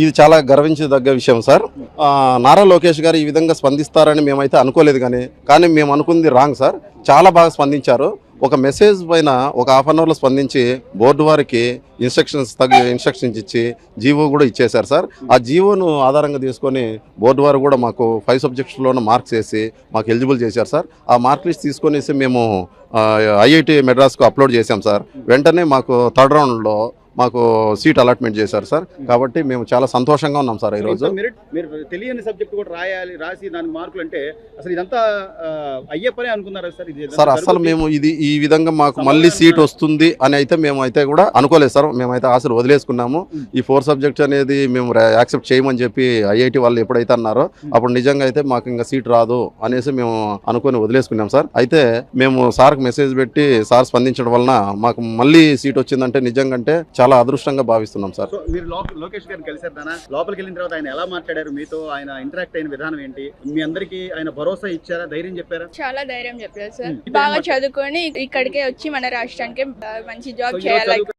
ఇది చాలా గర్వించదగ్గ విషయం సార్. నారా లోకేష్ గారు ఈ విధంగా స్పందిస్తారని మేమైతే అనుకోలేదు కానీ కానీ మేము అనుకుంది రాంగ్ సార్. చాలా బాగా స్పందించారు. ఒక మెసేజ్ పైన ఒక హాఫ్ అన్ అవర్లో స్పందించి బోర్డు వారికి ఇన్స్ట్రక్షన్స్ తగ్గ ఇన్స్ట్రక్షన్స్ ఇచ్చి జీవో కూడా ఇచ్చేశారు సార్. ఆ జీవోను ఆధారంగా తీసుకొని బోర్డు వారు కూడా మాకు ఫైవ్ సబ్జెక్ట్స్లోనూ మార్క్స్ వేసి మాకు ఎలిజిబుల్ చేశారు సార్. ఆ మార్క్ లిస్ట్ తీసుకొనేసి మేము ఐఐటి మెడ్రాస్కు అప్లోడ్ చేశాం సార్. వెంటనే మాకు థర్డ్ రౌండ్లో మాకు సీట్ అలాట్మెంట్ చేశారు సార్. కాబట్టి మేము చాలా సంతోషంగా ఉన్నాం సార్ ఈరోజు. మీరు తెలియని సబ్జెక్ట్ కూడా రాయాలి రాసి దానికి మార్కులు అంటే అసలు ఇదంతా అయ్యే పనే అనుకున్నారా సార్? ఇది సార్ అసలు మేము ఇది ఈ విధంగా మాకు మళ్ళీ సీట్ వస్తుంది అని అయితే మేము అయితే కూడా అనుకోలేదు సార్. మేమైతే ఆశలు వదిలేసుకున్నాము. ఈ ఫోర్ సబ్జెక్ట్స్ అనేది మేము యాక్సెప్ట్ చేయమని చెప్పి ఐఐటి వాళ్ళు ఎప్పుడైతే అన్నారో అప్పుడు నిజంగా అయితే మాకు ఇంకా సీట్ రాదు అనేసి మేము అనుకొని వదిలేసుకున్నాం సార్. అయితే మేము సార్కి మెసేజ్ పెట్టి సార్ స్పందించడం వలన మాకు మళ్ళీ సీట్ వచ్చిందంటే నిజంగా అంటే చాలా అదృష్టంగా భావిస్తున్నాం సార్. మీరు లోకేష్ గారిని కలిసారు దానా లోపలికి వెళ్ళిన తర్వాత ఆయన ఎలా మాట్లాడారు మీతో? ఆయన ఇంటరాక్ట్ అయిన విధానం ఏంటి? మీ అందరికి ఆయన భరోసా ఇచ్చారా? ధైర్యం చెప్పారా? చాలా ధైర్యం చెప్పారు సార్. బాగా చదువుకొని ఇక్కడికే వచ్చి మన రాష్ట్రానికి మంచి జాబ్ చేయాలి.